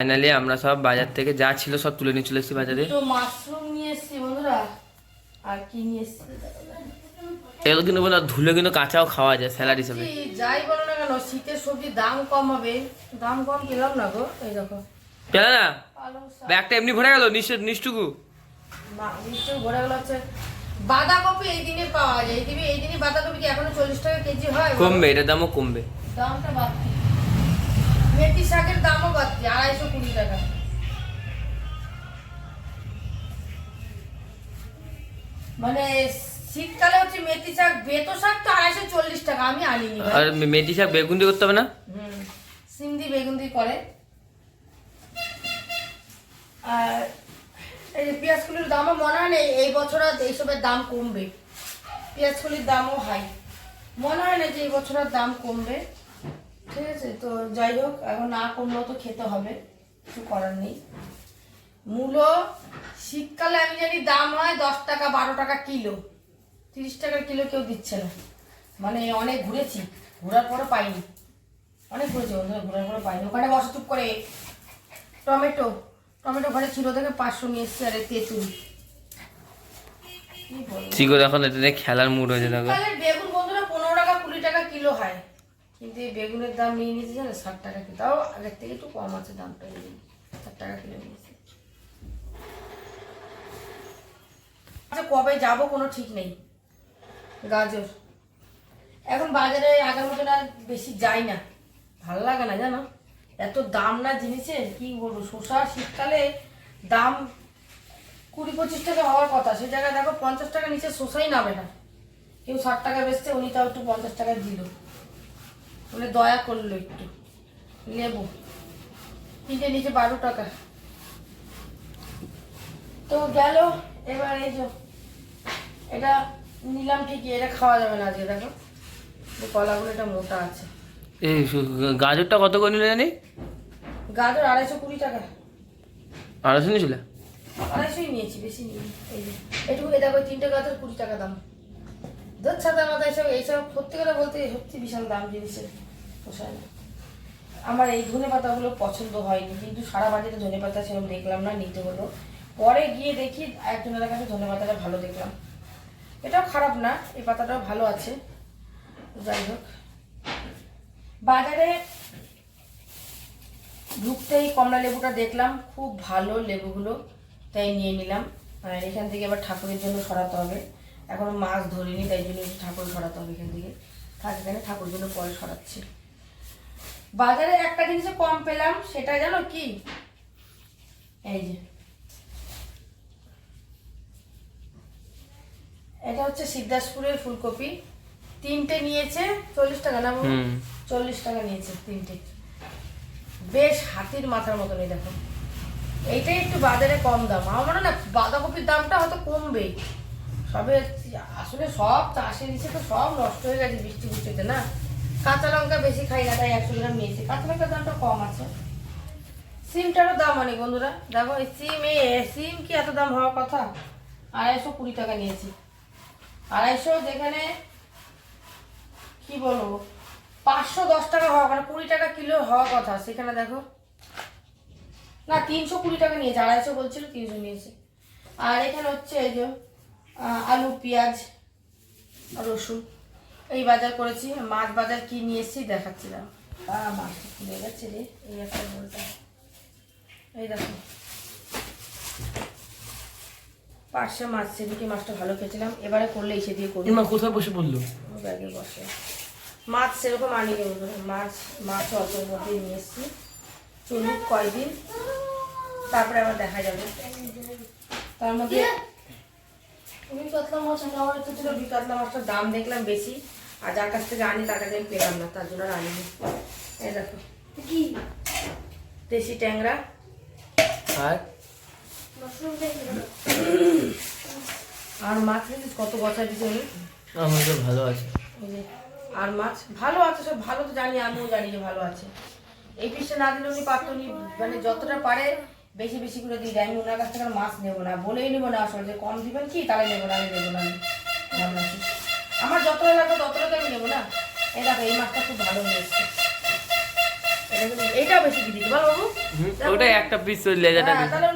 Finally আমরা সব বাজার থেকে যা ছিল সব তুলে নিয়ে চলে এসেছি বাজারে। তো মাশরুম নিয়ে এসছি বন্ধুরা। আর কি নিয়ে এসছি? এগুলো কিন্তু বলো ধুলে কিন্তু কাঁচাও খাওয়া যায় স্যালাড হিসেবে। যাই বলো না কেন শীতের সবজি দাম কম হবে। দাম কম পেলাম না গো এই দেখো। পেলে না? ব্যাগটা এমনি ভরে গেল নিশ্চয় নিষ্ঠুকু? মা- নিশ্চয়ই ঘোরা গেল হচ্ছে। বাঁধাকপি এই দিনে পাওয়া যায় এই দিনে এই দিনে বাঁধাকপি কি এখনও চল্লিশ টাকা কেজি হয় কমবে এটার দামও কমবে। দামটা বাড়তি। মেথি শাকের বাড়তি আড়াইশো কুড়ি টাকা। মানে শীতকালে হচ্ছে মেথি শাক বেতো শাক তো আড়াইশো চল্লিশ টাকা আমি আনিনি আর মেথি শাক বেগুন দিয়ে করতে হবে না? হুম সিন্দি বেগুন দিয়ে করে। আর এই যে পেঁয়াজগুলির দামও মনে হয় না এই- এই বছর আর এইসবের দাম কমবে। পেঁয়াজগুলির দামও হাই। মনে হয় না যে এই বছর আর দাম কমবে। ঠিক আছে তো যাই হোক এখন না কমলেও তো খেতে হবে কিছু করার নেই। মূলো শীতকালে আমি জানি দাম হয় দশ টাকা বারো টাকা কিলো। তিরিশ টাকা কিলো কেউ দিচ্ছে না। মানে অনেক ঘুরেছি ঘোরার পরও পাইনি। অনেক ঘুরেছি বন্ধুরা ঘোরার পরে পাইনি। ওখানে বসে চুপ করে। টমেটো টমেটো ঘরে ছিল থেকে পাঁচশো নিয়ে এসছি আরে তেঁতুল। চিকো এখন নিয়ে খেলার মুড হয়েছে দেখো। বেগুন বন্ধুরা পনেরো টাকা কুড়ি টাকা কিলো হয়। কিন্তু এই বেগুনের দাম নিয়ে নিয়েছে জানো, ষাট টাকা কিলো। তাও আগের থেকে একটু কম আছে দামটা দিন। ষাট টাকা কিলো নিয়েছে। আচ্ছা কবে যাব কোনো ঠিক নেই। গাজর। এখন বাজারে আগের মতন আর বেশি যাই না। ভালো লাগে না জানো? এত দাম না জিনিসের, কি বলব? শসা শীতকালে দাম কুড়ি পঁচিশ টাকা হওয়ার কথা। সে জায়গায় দেখো পঞ্চাশ টাকা নিচে শসাই নামে না। কেউ ষাট টাকা বেচছে, উনি তাও একটু পঞ্চাশ টাকায় দিল। মানে দয়া করল একটু। লেবু। তিনটে নিচে বারো টাকা। তো গেল এবার এই যে এটা নিলাম ঠিকই এটা খাওয়া যাবে না আজকে দেখো। কলাগুলো এটা মোটা আছে। এই গাজরটা কত করে নিলে জানি? গাজর আড়াইশো কুড়ি টাকা। আড়াইশো নিয়েছিল? আড়াইশোই নিয়েছি বেশি নিই এই যে এটুকু এই দেখো তিনটে গাজর কুড়ি টাকা দাম। দুধ সাদা মাথা এইসব এইসব সত্যি কথা বলতে সত্যি বিশাল দাম জিনিসের পোষায় না আমার এই ধনে পাতাগুলো পছন্দ হয়নি, কিন্তু সারা বাড়িতে ধনে পাতা সেরকম দেখলাম না, নিতে হলো। পরে গিয়ে দেখি একজনের কাছে ধনে পাতাটা ভালো দেখলাম। এটাও খারাপ না, এই পাতাটাও ভালো আছে। যাই হোক। বাজারে ঢুকতেই কমলা লেবুটা দেখলাম, খুব ভালো লেবুগুলো তাই নিয়ে নিলাম। আর এখান থেকে আবার ঠাকুরের জন্য সরাতে হবে। এখনও মাছ ধরিনি তাই জন্য ঠাকুর সরাতে হবে এখান থেকে। থাক এখানে ঠাকুর জন্য পরে সরাচ্ছি। বাজারে একটা জিনিসে কম পেলাম সেটা জানো কি? এই যে। এটা হচ্ছে সিদ্ধাসপুরের ফুলকপি। তিনটে নিয়েছে চল্লিশ টাকা না চল্লিশ টাকা নিয়েছে তিনটে। বেশ হাতির মাথার মতন এই দেখো। এইটাই একটু বাজারে কম দাম। আমার মনে হয় না বাঁধাকপির দামটা হয়তো কমবে সবে আসলে সব চাষে দিচ্ছে তো সব নষ্ট হয়ে গেছে বৃষ্টি বৃষ্টিতে, না? কাঁচা লঙ্কা বেশি খাই না, তাই একশো গ্রাম নিয়েছি। কাঁচা লঙ্কার দামটা কম আছে। সিমটারও দাম অনেক বন্ধুরা। দেখো, এই সিম এ সিম কি এত দাম হওয়ার কথা? আড়াইশো কুড়ি টাকা নিয়েছি। আড়াইশো যেখানে, কি বলব? পাঁচশো দশ টাকা হওয়া মানে কুড়ি টাকা কিলো হওয়ার কথা, সেখানে দেখো। না, তিনশো কুড়ি টাকা নিয়েছে, আড়াইশো বলছিল, তিনশো নিয়েছে। আর এখানে হচ্ছে এই যে আলু পেঁয়াজ রসুন। এই বাজার করেছি। মাছ বাজার কি নিয়ে এসেছি দেখাচ্ছিলাম। মাছ খুলে রে। এই একটা বলটা এই দেখো। পার্শে মাছ সেদিকে মাছটা ভালো খেয়েছিলাম। এবারে করলে এসে দিয়ে করি। মা কোথায় বসে পড়ল? ব্যাগে বসে। মাছ সেরকম আনি মাছ মধ্যে নিয়ে এসেছি। চলুক কয়দিন। তারপরে আবার দেখা যাবে। তার মধ্যে কাতলা মাছ নেওয়ার ইচ্ছে ছিল কাতলা মাছটার দাম দেখলাম বেশি। আর যার কাছ থেকে আনি তার কাছে আমি পেলাম না তার জন্য আর আনিনি। এই দেখো। কি? দেশি ট্যাংরা। আর? আর মাছ কত বছর দিতে উনি ভালো আছে। আর মাছ ভালো আছে সব ভালো তো জানি আমিও জানি যে ভালো আছে। এই পিসটা না দিলে উনি পারতো মানে যতটা পারে বেশি বেশি করে দিয়ে দেয় আমি ওনার কাছ থেকে আর মাছ নেব না বলেই নেব না আসলে যে কম দিবেন কি তাহলে নেব না আমি নেব না আমি। আমার যতটা লাগবে ততটা তো আমি নেব না। এই দেখো এই মাছটা খুব ভালো হয়ে এইটাও বেশি কি দিতে বাবু। ওটা একটা পিস লেজাটা হ্যাঁ, তাহলে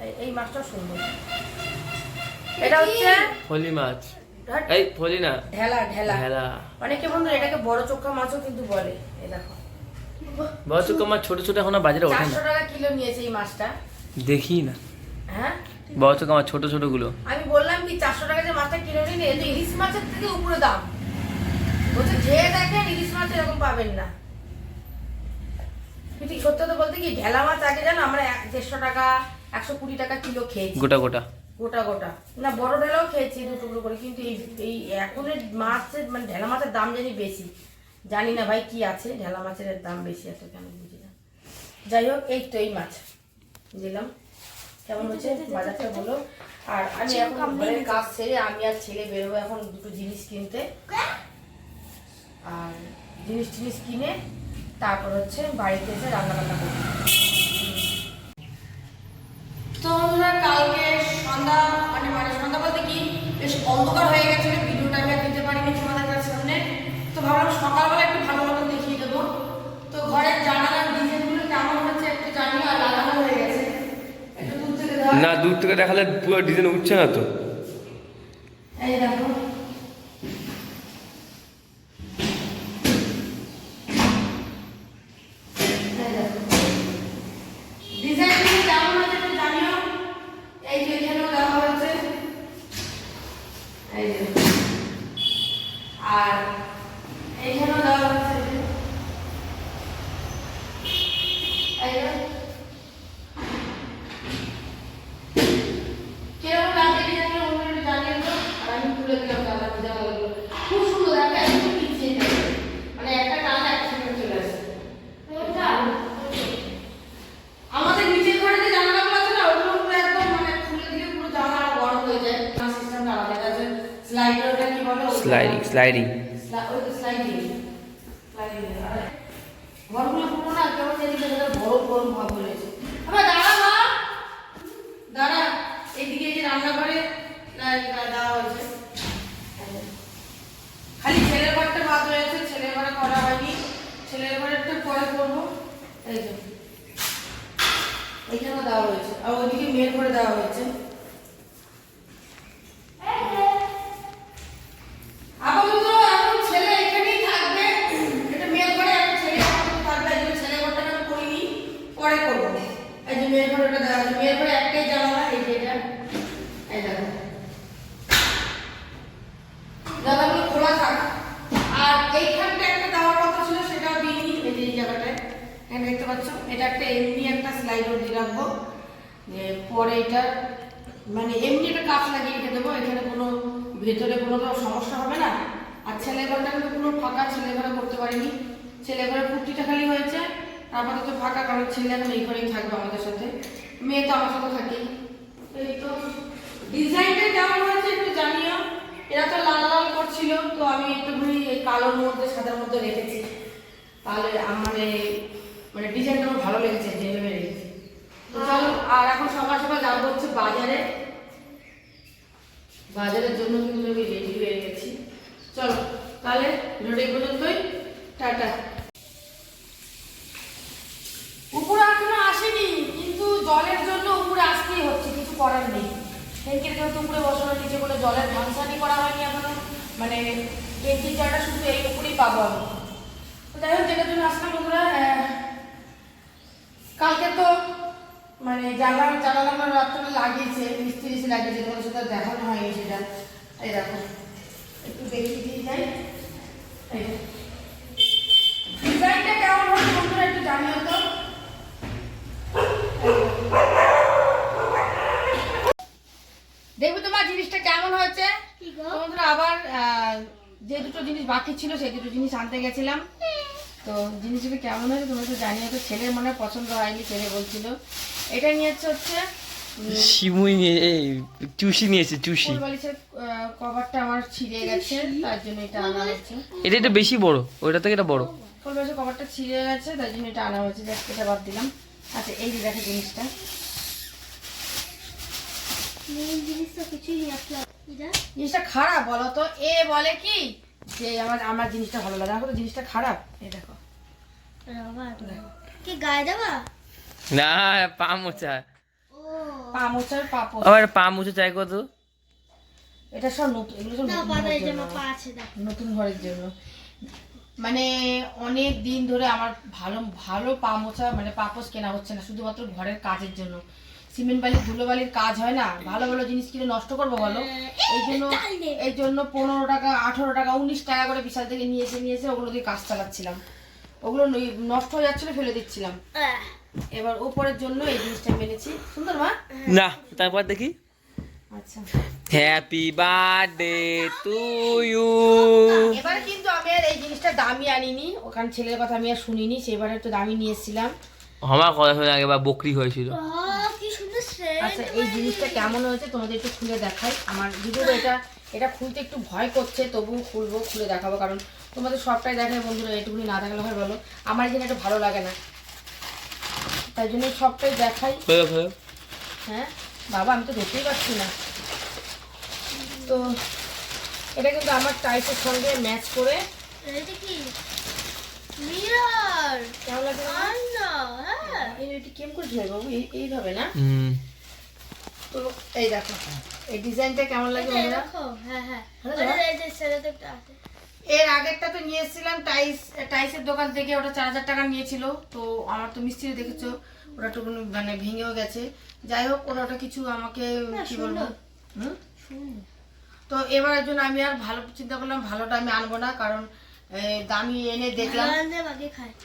এই- এই মাছটা সুন্দর। এটা হচ্ছে ফলি মাছ। এই ফলি না। ঢেলা ঢেলা। হেলা অনেকে বন্ধুরা এটাকে বড় চোখা মাছও কিন্তু বলে। এই দেখো। বড় চোখ মাছ ছোট ছোট এখন বাজারে ওঠে না। কিলো নিয়েছে এই মাছটা। দেখি না। হ্যাঁ? বড় চোখ আমার ছোট ছোটগুলো আমি বললাম কি চারশো টাকা যে মাছটা কিলো নিয়ে নিয়ে ইলিশ মাছের থেকে উপরে দাম। বলছে যে দেখেন ইলিশ মাছ এরকম পাবেন না। কিন্তু সত্য তো বলতে কি ঢেলা মাছ আগে জানো আমরা এক- দেড়শো টাকা একশো কুড়ি টাকা কিলো খেয়েছি। গোটা গোটা। গোটা গোটা। না বড় ঢেলাও খেয়েছি দু টুকরো করে কিন্তু এই এই এখনের মাছের মানে ঢেলা মাছের দাম জানি বেশি। জানি না ভাই কি আছে ঢেলা মাছের দাম বেশি আছে কেন বুঝি না। যাই হোক এই তো এই মাছ দিলাম। কেমন হচ্ছে বাজারটা বলো আর আমি এখন ঘরের কাজ সেরে আমি আর ছেলে বেরোবো এখন দুটো জিনিস কিনতে। আর জিনিস টিনিস কিনে তারপর হচ্ছে বাড়িতে এসে রান্না বান্না করব। তো বন্ধুরা কালকে সন্ধ্যা মানে মানে সন্ধ্যা বলতে কি বেশ অন্ধকার হয়ে গেছিল ভিডিওটা আমি আর দিতে পারিনি তোমাদের সামনে। তো ভাবলাম সকালবেলা একটু ভালো মতো দেখিয়ে দেবো তো ঘরের জানালার ডিজাইনগুলো কেমন হচ্ছে একটু জানি আর লাগানো হয়ে গেছে একটু দূর থেকে ধর না দূর থেকে দেখালে পুরো ডিজাইন উঠছে না তো এই দেখো এই দেখো। ডিজাইনগুলো কেমন হয়েছে একটু জানিও। এই যে এখানেও দেওয়া হয়েছে। এই যে। আর এইখানেও দেওয়া হয়েছে এই যে। এই যে। কীরকম লাগছে ডিজাইনগুলো বন্ধুরা একটু জানিয়ে দিও। আর আমি তুলে দিলাম জানলা জানলাগুলো। খুব সুন্দর দেখো একদম পিছিয়ে যাবে। মানে একটা টান একটা সঙ্গে চলে আসে আমাদের নিচের ঘরে যে জানালাগুলো আছে না ওগুলো পুরো একদম মানে খুলে দিলে পুরো জানালা বড় হয়ে যায় সিস্টেমটা আলাদা আছে স্লাইডারটা কি বলে স্লাইডিং স্লাইডিং স্লা- ওই তো স্লাইডিং স্লাইডিং আর ঘরগুলো পুরো না কেমন জানি যেন বড় বড় ভাব রয়েছে আবার দাঁড়া মা দাঁড়া এইদিকে এই যে রান্নাঘরে লা- লা- দেওয়া খালি ছেলের ঘরে করা হয়নি। ছেলের ঘরেরটা পরে করব। এই যে। এইখানেও দেওয়া হয়েছে। আর ওইদিকে মেয়ের ঘরে দেওয়া হয়েছে আপাতত এখন ছেলে এখানেই থাকবে এটা মেয়ের ঘরে এখন ছেলে আপাতত থাকবে এই জন্য ছেলে ঘরটা আমি করিনি পরে করব এই যে মেয়ের ঘরে ওটা দেওয়া আছে মেয়ের ঘরে একটাই জানালা এই যে এটা এই দেখো জানালাগুলো খোলা থাক আর এইখানটা একটা দেওয়ার কথা ছিল সেটাও দিইনি এই যে এই জায়গাটায় এখানে দেখতে পাচ্ছ এটা একটা এমনি একটা স্লাইডার দিয়ে রাখব যে পরে এটা মানে এমনি একটা কাজ লাগিয়ে রেখে দেবো এখানে কোনো ভেতরে কোনো তো সমস্যা হবে না? আর ছেলে ঘরটা কিন্তু পুরো ফাঁকা ছেলে ঘরে করতে পারিনি। ছেলে ঘরে কুর্তিটা খালি হয়েছে আপাতত ফাঁকা, কারণ ছেলে এখন এই ঘরেই থাকবে আমাদের সাথে। মেয়ে তো আমার সাথে থাকেই। এই তো, ডিজাইনটা কেমন হয়েছে একটু জানিও। এরা তো লাল লাল করছিল, তো আমি একটুখানি এই কালোর মধ্যে সাদার মধ্যে রেখেছি। তাহলে আমার মানে ডিজাইনটা আমার ভালো লেগেছে, যেভাবে রেখেছি। তো চলো, আর এখন সকাল সকাল যাব হচ্ছে বাজারে। বাজারের জন্য কিন্তু আমি রেডি হয়ে গেছি। চলো তাহলে ভিডিওটা পর্যন্তই টাটা। উপরে এখনও আসেনি কিন্তু জলের জন্য উপরে আসতেই হচ্ছে কিছু করার নেই। ট্যাঙ্কের যেহেতু উপরে বসানো নিচে কোনো জলের ভাঙসানি করা হয়নি এখনও মানে ট্যাঙ্কির জলটা শুধু এই উপরেই পাবো আমি। তো যাই হোক যেটার জন্য আসলাম আহ, কালকে তো মানে জানলা জানালা আমার রাত্রে লাগিয়েছে মিস্ত্রি এসে লাগিয়েছে তোমার সাথে দেখানো হয়নি সেটা। এই দেখো একটু দেখিয়ে দিয়ে যাই। ডিজাইনটা কেমন বন্ধুরা একটু জানিও তো। দেখবে তোমার জিনিসটা কেমন হয়েছে? বন্ধুরা আবার যে দুটো জিনিস বাকি ছিল সেই দুটো জিনিস আনতে গেছিলাম। তো জিনিসগুলো কেমন হয়েছে তোমরা তো জানিও তো ছেলের মনে হয় পছন্দ হয়নি ছেলে বলছিল। এটা নিয়েছে হচ্ছে শিমুই নিয়ে এই চুষি নিয়েছে চুষি কভারটা আমার ছিঁড়ে গেছে তার জন্য এটা আনা হচ্ছে এটা একটু বেশি বড় ওইটা থেকে এটা বড়। ফুল বালিশের কভারটা ছিঁড়ে গেছে তার জন্য এটা আনা হয়েছে যাক এটা বাদ দিলাম। আচ্ছা এই যে দেখো জিনিসটা। মেন জিনিস কিছুই জিনিসটা খারাপ বলো তো এ বলে কি? যে আমার আমার জিনিসটা ভালো লাগে আমার জিনিসটা খারাপ। এই দেখো। কি গায়ে দেবা? না পা মোচা পা মোচার আবার পা মুছে চাই কত? এটা সব নতুন এগুলো সব না নতুন পাতা ঘরের এই যে জন্য। আমার পা আছে দেখ নতুন ঘরের জন্য। মানে অনেক দিন ধরে আমার ভালো ভালো পা মোছা মানে পাপোস কেনা হচ্ছে না শুধুমাত্র ঘরের কাজের জন্য। সিমেন্ট বালি ধুলো বালির কাজ হয় না? ভালো ভালো জিনিস কিনে নষ্ট করব বলো? এই জন্য এই জন্য পনেরো টাকা আঠেরো টাকা উনিশ টাকা করে বিশাল থেকে নিয়ে এসে নিয়ে এসে ওগুলো দিয়ে কাজ চালাচ্ছিলাম। ওগুলো নষ্ট হয়ে যাচ্ছিল ফেলে দিচ্ছিলাম। এবার ওপরের জন্য এই জিনিসটা মেনেছি। সুন্দর মা? না তারপর দেখি। আচ্ছা। হ্যাপি বার্থডে টু ইউ এবার কিন্তু আমি আর এই জিনিসটা দামি আনিনি। ওখানে ছেলের কথা আমি আর শুনিনি সেবারে একটু দামি নিয়ে এসেছিলাম। আমার কথা শুনে আগে বা বকরি হয়েছিল আহ, কি সুন্দর সেন্ট আচ্ছা এই জিনিসটা কেমন হয়েছে তোমাদের একটু খুলে দেখাই। আমার ভিডিওটা এটা এটা খুলতে একটু ভয় করছে তবুও খুলবো খুলে দেখাবো কারণ তোমাদের সবটাই দেখায় বন্ধুরা এটুকুনি না দেখালে হয় বলো। আমার এই জিনিসটা ভালো লাগে না। তাই জন্য সবটাই দেখাই। হ্যাঁ বাবা আমি তো দেখতেই পাচ্ছি না। তো এটা কিন্তু আমার টাইপের সঙ্গে ম্যাচ করে। এটা কি? মিরর কেমন লাগে না? হ্যাঁ। এটি করে বাবু? এই এইভাবে না? হুম। তো এই দেখো এই ডিজাইনটা কেমন লাগে হ্যাঁ হ্যাঁ। এর আগেরটা তো নিয়ে এসেছিলাম টাইস টাইসের দোকান থেকে ওটা চার হাজার টাকা নিয়েছিল। তো আমার তো মিস্ত্রি দেখেছ ওটা একটু মানে ভেঙেও গেছে। যাই হোক ওরা ওটা কিছু আমাকে কি বলব? হুম? তো এবারের জন্য আমি আর ভালো চিন্তা করলাম ভালোটা আমি আনব না কারণ দামি এনে দেখলাম।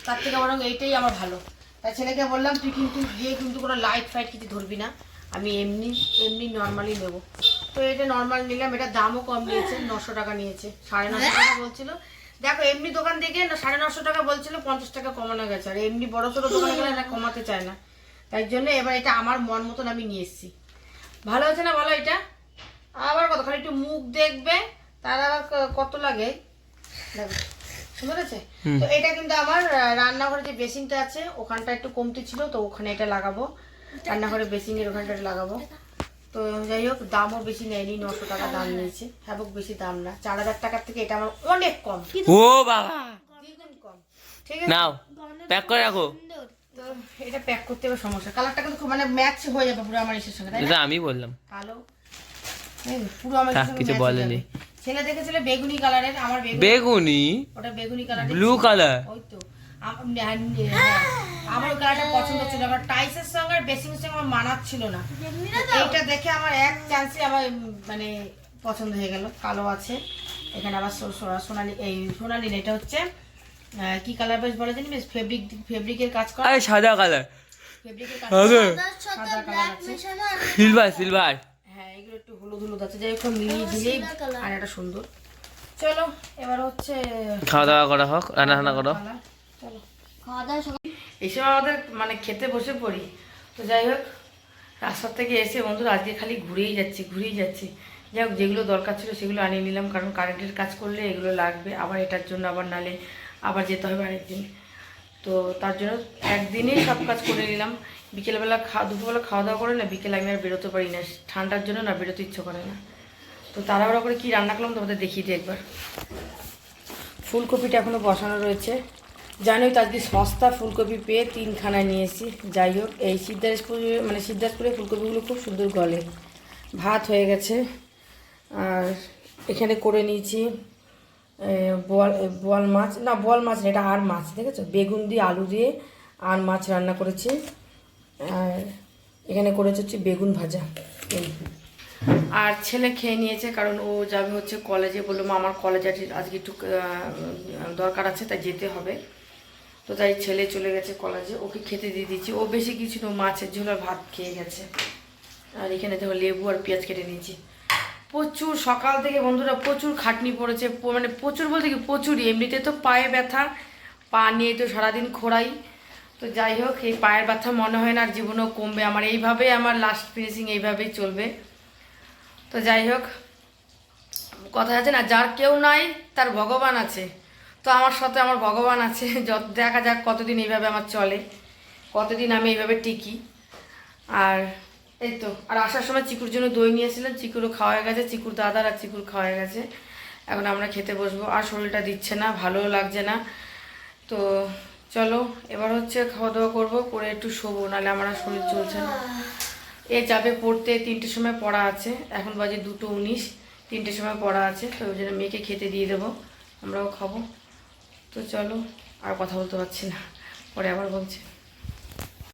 তার থেকে বরং এইটাই আমার ভালো। তাই ছেলেকে বললাম তুই কিন্তু গিয়ে কিন্তু কোনো লাইট ফাইট কিছু ধরবি না। আমি এমনি এমনি নর্মালি নেব। তো এটা নর্মাল নিলাম এটা দামও কম নিয়েছে নশো টাকা নিয়েছে সাড়ে নশো টাকা বলছিল। দেখো এমনি দোকান থেকে না সাড়ে নশো টাকা বলছিল পঞ্চাশ টাকা কমানো গেছে। আর এমনি বড় সড়ো দোকানে গেলে না কমাতে চায় না। তাই জন্য এবার এটা আমার মন মতন আমি নিয়ে এসেছি। ভালো হয়েছে না বলো এটা? আবার কত খালি একটু মুখ দেখবে তার আবার কত লাগে? দেখো, সুন্দর আছে তো এটা কিন্তু আমার রান্নাঘরে যে বেসিনটা আছে ওখানটা একটু কমতি ছিল তো ওখানে এটা লাগাবো। রান্নাঘরে বেসিন এর ওখানটা লাগাবো। তো যাই হোক দামও বেশি নেয়নি নশো টাকা দাম নিয়েছে। হ্যাঁ বেশি দাম না। চার হাজার টাকার থেকে এটা আমার অনেক কম। ও বাবা। কম। ঠিক আছে? নাও প্যাক করে রাখো। তো এটা প্যাক করতে হবে সমস্যা। কালারটা কিন্তু খুব মানে ম্যাচ হয়ে যাবে পুরো আমার ইসের সঙ্গে এটা আমি বললাম। কালো। পুরো আমার কিছু বলেনি। ছেলে দেখেছিল বেগুনি কালারের আমার বেগুনি ওটা বেগুনি কালারের ব্লু কালার? ওই তো। আমার কালারটা পছন্দ ছিল আমার টাইসের সঙ্গে আর বেসিংয়ের সঙ্গে আমার মানাচ্ছিল না। এইটা দেখে আমার এক চান্সে আমার মানে পছন্দ হয়ে গেল। কালো আছে। এখানে আবার সোনালি এই সোনালি এটা হচ্ছে কি কালার বেশ বলে জানি? বেশ ফেব্রিক ফেব্রিকের কাজ করা। আরে সাদা কালার ফেব্রিকের কাজ সাদা। কালার আছে। সিলভার সিলভার হ্যাঁ এগুলো একটু হলুদ হলুদ আছে। যাই হোক মিলিয়ে দিলেই আর এটা সুন্দর। চলো এবার হচ্ছে খাওয়া দাওয়া করা হোক রান্না করো। কালার। এইসব আমাদের মানে খেতে বসে পড়ি। তো যাই হোক রাস্তার থেকে এসে বন্ধুরা আজকে খালি ঘুরেই যাচ্ছি ঘুরেই যাচ্ছি। যাই যেগুলো দরকার ছিল সেগুলো আনিয়ে নিলাম, কারণ কারেন্টের কাজ করলে এগুলো লাগবে। আবার এটার জন্য আবার নালে আবার যেতে হবে আরেকদিন। তো তার জন্য একদিনেই সব কাজ করে নিলাম। বিকেলবেলা খাওয়া দুপুরবেলা খাওয়া দাওয়া করে না, বিকেলে আমি আর বেরোতে পারি না। ঠান্ডার জন্য না বেরোতে ইচ্ছে করে না। তো তাড়াহুড়া করে কি রান্না করলাম তোমাদের দেখিয়ে দিই একবার। ফুলকপিটা এখনও বসানো রয়েছে। জানোই তো আজকে সস্তা ফুলকপি পেয়ে তিনখানা নিয়েছি। যাই হোক এই সিদ্ধার্থপুরে মানে সিদ্ধার্থপুরে ফুলকপিগুলো খুব সুন্দর গলে। ভাত হয়ে গেছে। আর এখানে করে নিয়েছি এ, বোয়াল মাছ। না বোয়াল মাছ না এটা আর মাছ দেখেছ বেগুন দিয়ে আলু দিয়ে আর মাছ রান্না করেছি। আর এখানে করেছে হচ্ছে বেগুন ভাজা। আর ছেলে খেয়ে নিয়েছে কারণ ও যাবে হচ্ছে কলেজে। বলল মা আমার কলেজে আজকে একটু দরকার আছে তাই যেতে হবে। তো তাই ছেলে চলে গেছে কলেজে, ওকে খেতে দিয়ে দিচ্ছি ও বেশি কিছু না মাছের ঝোল আর ভাত খেয়ে গেছে। আর এখানে দেখো লেবু আর পেঁয়াজ কেটে নিয়েছি। প্রচুর, সকাল থেকে বন্ধুরা প্রচুর খাটনি পড়েছে মানে প্রচুর বলতে কি, প্রচুরই। এমনিতে তো পায়ে ব্যথা, পা নিয়ে তো সারাদিন খোড়াই। তো যাই হোক, এই পায়ের ব্যথা মনে হয় না আর জীবনও কমবে। আমার এইভাবেই আমার লাস্ট ফিনিশিং এইভাবেই চলবে। তো যাই হোক, কথা আছে না, যার কেউ নাই, তার ভগবান আছে। তো আমার সাথে আমার ভগবান আছে, যত দেখা যাক কতদিন এইভাবে আমার চলে, কতদিন আমি এইভাবে টিকি। আর এই তো, আর আসার সময় চিকুর জন্য দই নিয়েছিলাম, চিকুরও খাওয়া হয়ে গেছে, চিকুর দাদার আর চিকুর খাওয়া হয়ে গেছে। এখন আমরা খেতে বসবো, আর শরীরটা দিচ্ছে না, ভালোও লাগছে না। তো চলো, এবার হচ্ছে খাওয়া দাওয়া করব, করে একটু শোবো, নাহলে আমার আর শরীর চলছে না। এ যাবে পড়তে তিনটের সময় পড়া আছে, এখন বাজে দুটো উনিশ, তিনটের সময় পড়া আছে, তো ওই জন্য মেয়েকে খেতে দিয়ে দেবো, আমরাও খাব। তো চলো আর কথা বলতে পারছি না। পরে আবার বলছি।